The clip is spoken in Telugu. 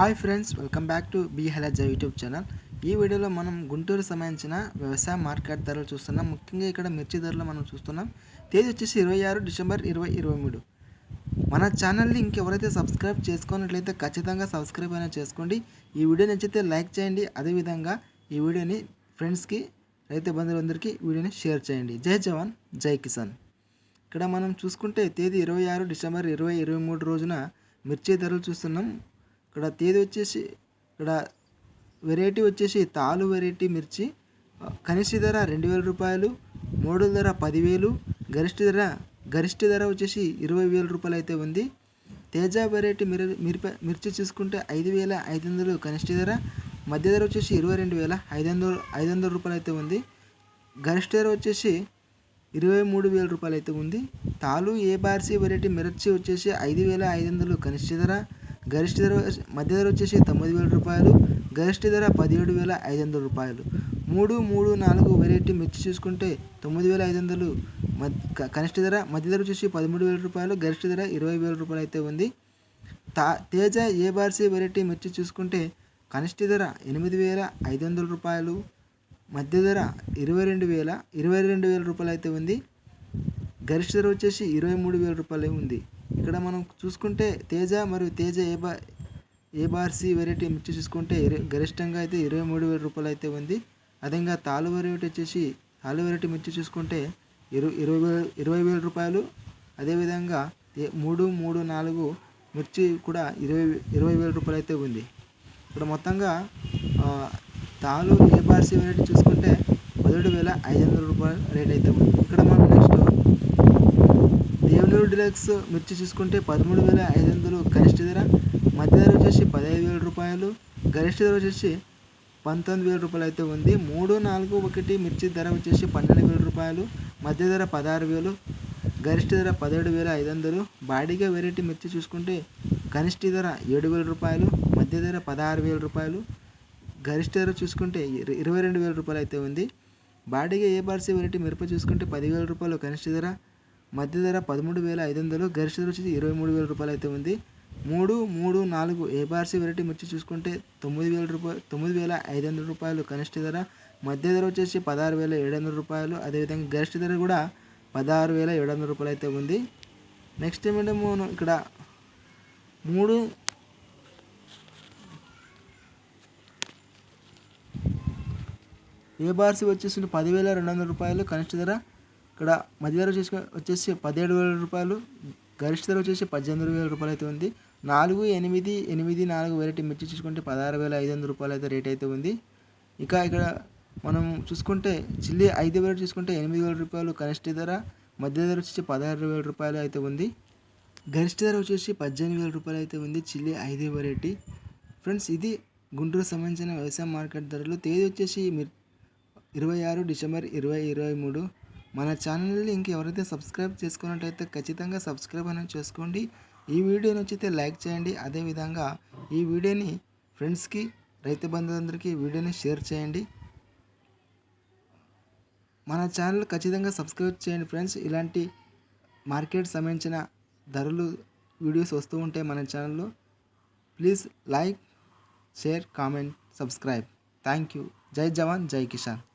Hi friends welcome back to be హెలజ యూట్యూబ్ ఛానల్. ఈ వీడియోలో మనం గుంటూరు సంబంధించిన వ్యవసాయ మార్కెట్ ధరలు చూస్తున్నాం. ముఖ్యంగా ఇక్కడ మిర్చి ధరలు మనం చూస్తున్నాం. తేదీ వచ్చేసి ఇరవై ఆరు డిసెంబర్ ఇరవై ఇరవై మూడు. మన ఛానల్ని ఇంకెవరైతే సబ్స్క్రైబ్ చేసుకున్నట్లయితే ఖచ్చితంగా సబ్స్క్రైబ్ అయినా చేసుకోండి. ఈ వీడియో నచ్చితే లైక్ చేయండి. అదేవిధంగా ఈ వీడియోని ఫ్రెండ్స్కి రైతు బంధువులందరికీ వీడియోని షేర్ చేయండి. జై జవాన్ జై కిసాన్. ఇక్కడ మనం చూసుకుంటే తేదీ ఇరవై ఆరు డిసెంబర్ ఇరవై ఇరవై మూడు రోజున మిర్చి ధరలు చూస్తున్నాం. ఇక్కడ తేదీ వచ్చేసి ఇక్కడ వెరైటీ వచ్చేసి తాలు వెరైటీ మిర్చి కనిష్ట ధర రెండు వేల రూపాయలు మూడు ధర పదివేలు గరిష్ట ధర గరిష్ట ధర వచ్చేసి ఇరవై వేల రూపాయలు అయితే ఉంది. తేజ వెరైటీ మిర మిరప మిర్చి చూసుకుంటే ఐదు వేల ఐదు వందలు కనిష్ట ధర మధ్య ధర వచ్చేసి ఇరవై రెండు వేల ఐదు వందలు ఐదు వందల రూపాయలు అయితే ఉంది. గరిష్ట ధర వచ్చేసి ఇరవై మూడు వేల రూపాయలు అయితే ఉంది. తాలు ఏబార్సీ వెరైటీ మిర్చి వచ్చేసి ఐదు వేల ఐదు వందలు కనిష్ట ధర గరిష్ట ధర మధ్య ధర వచ్చేసి తొమ్మిది వేల రూపాయలు గరిష్ట ధర పదిహేడు వేల ఐదు వందల రూపాయలు. మూడు మూడు నాలుగు వెరైటీ మిర్చి చూసుకుంటే తొమ్మిది వేల ఐదు వందలు కనిష్ట ధర మధ్య ధర వచ్చేసి పదమూడు వేల రూపాయలు గరిష్ట ధర ఇరవై వేల రూపాయలు అయితే ఉంది. తా తేజ ఏ బార్సీ వెరైటీ మిర్చి చూసుకుంటే కనిష్ట ధర ఎనిమిది వేల ఐదు వందల రూపాయలు మధ్య ధర ఇరవై రెండు వేల ఇరవై రెండు వేల రూపాయలు అయితే ఉంది. గరిష్ట ధర వచ్చేసి ఇరవై మూడు వేల రూపాయలు ఉంది. ఇక్కడ మనం చూసుకుంటే తేజ మరియు తేజ ఏ బా ఏ బార్సీ వెరైటీ మిర్చి చూసుకుంటే గరిష్టంగా అయితే ఇరవై మూడు వేల రూపాయలు అయితే ఉంది. అదేవిధంగా తాలు వెరైటీ వచ్చేసి తాలు వెరైటీ మిర్చి చూసుకుంటే ఇరవై ఇరవై వేల ఇరవై వేల రూపాయలు. అదేవిధంగా మూడు మూడు నాలుగు మిర్చి కూడా ఇరవై ఇరవై వేల రూపాయలు అయితే ఉంది. ఇక్కడ మొత్తంగా తాలు ఏ బార్సీ వెరైటీ చూసుకుంటే పదిహేడు వేల ఐదు వందల రూపాయల రేట్ అయితే ఉంది. ఇక్కడ మనం నెక్స్ట్ దేవునూరు డిలక్స్ మిర్చి చూసుకుంటే పదమూడు వేల ఐదు వందలు కనిష్ట ధర మధ్య ధర వచ్చేసి పదహైదు వేల రూపాయలు గరిష్ట ధర వచ్చేసి పంతొమ్మిది వేల రూపాయలు అయితే ఉంది. మూడు నాలుగు ఒకటి మిర్చి ధర వచ్చేసి పన్నెండు వేల రూపాయలు మధ్య ధర పదహారు వేలు గరిష్ట ధర పదిహేడు వేల ఐదు వందలు బాడీగా వెరైటీ మిర్చి చూసుకుంటే కనిష్ట ధర ఏడు వేల రూపాయలు మధ్య ధర పదహారు వేల రూపాయలు గరిష్ట ధర చూసుకుంటే ఇరవై రెండు వేల రూపాయలు అయితే ఉంది. బాడీగా ఏ బార్సీ వెరైటీ మిరప చూసుకుంటే పదివేల రూపాయలు కనిష్ట ధర మధ్య ధర పదమూడు వేల ఐదు వందలు గరిష్ట ధర వచ్చేసి ఇరవై మూడు వేల రూపాయలు అయితే ఉంది. మూడు మూడు నాలుగు ఏబార్సీ వెరైటీ మిర్చి చూసుకుంటే తొమ్మిది వేల రూపాయలు తొమ్మిది వేల ఐదు వందల రూపాయలు కనిష్ట ధర మధ్య ధర వచ్చేసి పదహారు వేల ఏడు వందల రూపాయలు అదేవిధంగా గరిష్ట ధర కూడా పదహారు వేల ఏడు వందల రూపాయలు అయితే ఉంది. నెక్స్ట్ ఏమంటే ఇక్కడ మూడు ఏబార్సీ వచ్చేసి పదివేల రెండు వందల రూపాయలు కనిష్ట ధర ఇక్కడ మధ్య ధర వచ్చేసి వచ్చేసి పదిహేడు వేల రూపాయలు గరిష్ట ధర వచ్చేసి పద్దెనిమిది వేల రూపాయలు అయితే ఉంది. నాలుగు ఎనిమిది ఎనిమిది నాలుగు వెరైటీ మిర్చి చూసుకుంటే పదహారు వేల ఐదు వందల రూపాయలు అయితే రేట్ అయితే ఉంది. ఇక ఇక్కడ మనం చూసుకుంటే చిల్లి ఐదు వేలు చూసుకుంటే ఎనిమిది వేల రూపాయలు కనిష్ట ధర మధ్య ధర వచ్చేసి పదహారు వేల రూపాయలు అయితే ఉంది. గరిష్ట ధర వచ్చేసి పద్దెనిమిది వేల రూపాయలు అయితే ఉంది చిల్లి ఐదు వెరైటీ ఫ్రెండ్స్ ఇది గుంటూరు సంబంధించిన వ్యవసాయ మార్కెట్ ధరలు. తేదీ వచ్చేసి ఇరవై ఆరు డిసెంబర్ ఇరవై ఇరవై మూడు. మన ఛానల్ని ఇంకెవరైతే సబ్స్క్రైబ్ చేసుకున్నట్టయితే ఖచ్చితంగా సబ్స్క్రైబ్ అనేది చేసుకోండి. ఈ వీడియో నచ్చితే లైక్ చేయండి. అదేవిధంగా ఈ వీడియోని ఫ్రెండ్స్కి రైతు బంధువులందరికీ వీడియోని షేర్ చేయండి. మన ఛానల్ ఖచ్చితంగా సబ్స్క్రైబ్ చేయండి ఫ్రెండ్స్. ఇలాంటి మార్కెట్ సంబంధించిన ధరలు వీడియోస్ వస్తూ ఉంటాయి మన ఛానల్లో. Please like share comment subscribe. Thank you. జై జవాన్ జై కిషాన్